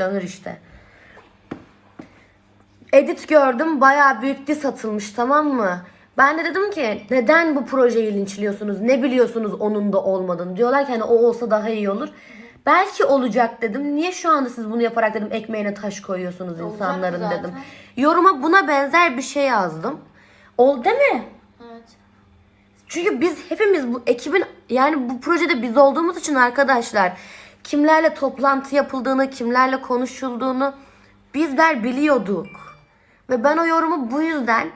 başlanır işte. Edit gördüm bayağı büyük diss atılmış tamam mı? Ben de dedim ki neden bu projeyi linçliyorsunuz? Ne biliyorsunuz onun da olmadığını? Diyorlar ki hani o olsa daha iyi olur. Belki olacak dedim. Niye şu anda siz bunu yaparak dedim ekmeğine taş koyuyorsunuz insanların zaten. dedim. Yoruma buna benzer bir şey yazdım. Ol değil mi? Evet. Çünkü biz hepimiz bu ekibin yani bu projede biz olduğumuz için arkadaşlar kimlerle toplantı yapıldığını, kimlerle konuşulduğunu bizler biliyorduk. Ve ben o yorumu bu yüzden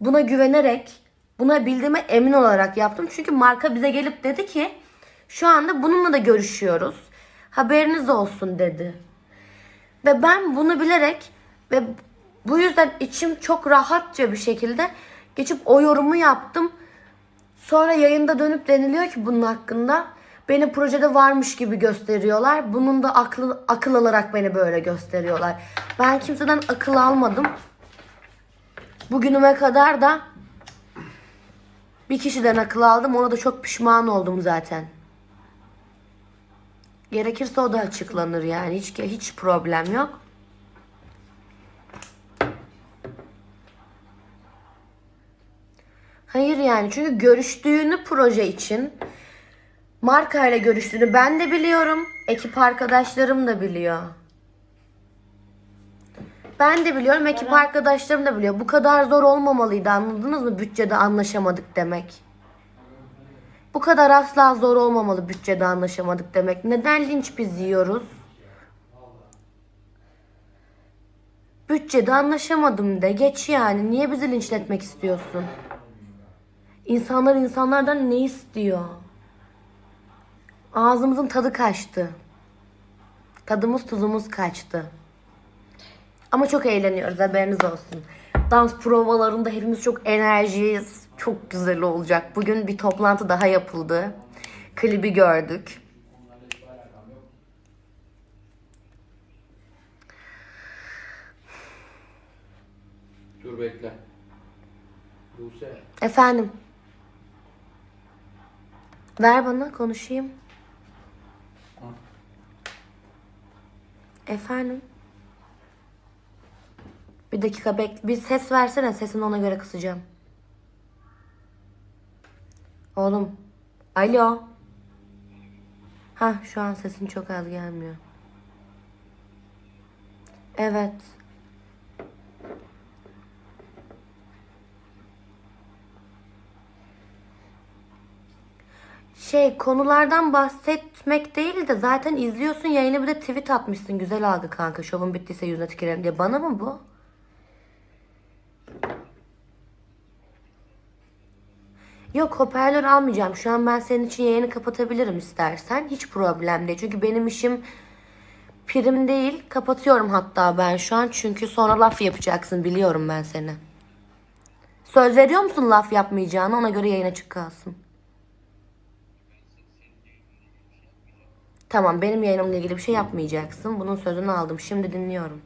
buna güvenerek, buna bildiğime emin olarak yaptım. Çünkü marka bize gelip dedi ki şu anda bununla da görüşüyoruz. Haberiniz olsun dedi. Ve ben bunu bilerek ve bu yüzden içim çok rahatça bir şekilde geçip o yorumu yaptım. Sonra yayında dönüp deniliyor ki bunun hakkında beni projede varmış gibi gösteriyorlar. Bunun da aklı, akıl alarak beni böyle gösteriyorlar. Ben kimseden akıl almadım. Bugünüme kadar da bir kişiden akıl aldım. Ona da çok pişman oldum zaten. Gerekirse o da açıklanır yani. Hiç hiç problem yok. Hayır yani çünkü görüştüğünü proje için markayla görüştüğünü ben de biliyorum. Ekip arkadaşlarım da biliyor. Ben de biliyorum, ekip arkadaşlarım da biliyor. Bu kadar zor olmamalıydı anladınız mı? Bütçede anlaşamadık demek. Bu kadar asla zor olmamalı bütçede anlaşamadık demek. Neden linç biz yiyoruz? Bütçede anlaşamadım de. Geç yani. Niye bizi linçletmek istiyorsun? İnsanlar insanlardan ne istiyor? Ağzımızın tadı kaçtı. Tadımız tuzumuz kaçtı. Ama çok eğleniyoruz haberiniz olsun. Dans provalarında hepimiz çok enerjiyiz. Çok güzel olacak. Bugün bir toplantı daha yapıldı. Klibi gördük. Dur bekle. Buse. Efendim. Ver bana konuşayım. Efendim. Bir dakika bek. Bir ses versene. Sesini ona göre kısacağım. Oğlum. Alo. Ha şu an sesin çok az gelmiyor. Evet. Şey konulardan bahsetmek değil de zaten izliyorsun yayını bir de tweet atmışsın. Güzel algı kanka. Şovun bittiyse yüzüne tükerelim diye. Bana mı bu? Yok hoparlör almayacağım. Şu an ben senin için yayını kapatabilirim istersen. Hiç problem değil. Çünkü benim işim prim değil. Kapatıyorum hatta ben şu an. Çünkü sonra laf yapacaksın. Biliyorum ben seni. Söz veriyor musun laf yapmayacağını? Ona göre yayın açık kalsın. Tamam benim yayınımla ilgili bir şey yapmayacaksın. Bunun sözünü aldım. Şimdi dinliyorum.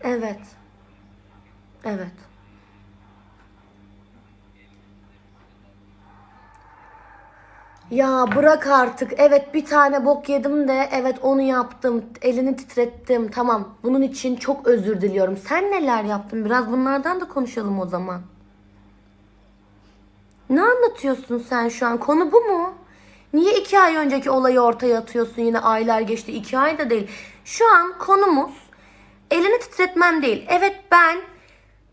Evet. Evet. Ya bırak artık. Evet bir tane bok yedim de evet onu yaptım. Elini titrettim. Tamam. Bunun için çok özür diliyorum. Sen neler yaptın? Biraz bunlardan da konuşalım o zaman. Ne anlatıyorsun sen şu an? Konu bu mu? Niye iki ay önceki olayı ortaya atıyorsun? Yine aylar geçti. iki ay da değil. Şu an konumuz elini titretmem değil. Evet ben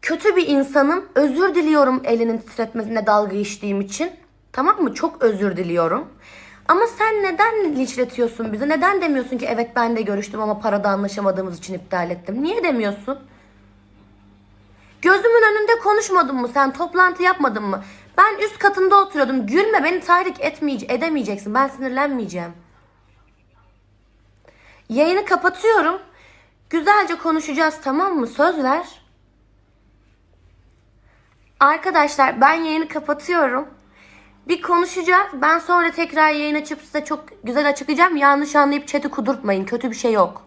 kötü bir insanım. Özür diliyorum elinin titretmesine dalga geçtiğim için. Tamam mı? Çok özür diliyorum. Ama sen neden linçletiyorsun bizi? Neden demiyorsun ki evet ben de görüştüm ama parada anlaşamadığımız için iptal ettim? Niye demiyorsun? Gözümün önünde konuşmadın mı sen? Toplantı yapmadın mı? Ben üst katında oturuyordum. Gülme beni tahrik etmeyece edemeyeceksin. Ben sinirlenmeyeceğim. Yayını kapatıyorum. Güzelce konuşacağız tamam mı? Söz ver. Arkadaşlar ben yayını kapatıyorum. Bir konuşacağız. Ben sonra tekrar yayın açıp size çok güzel açıklayacağım. Yanlış anlayıp chat'i kudurtmayın. Kötü bir şey yok.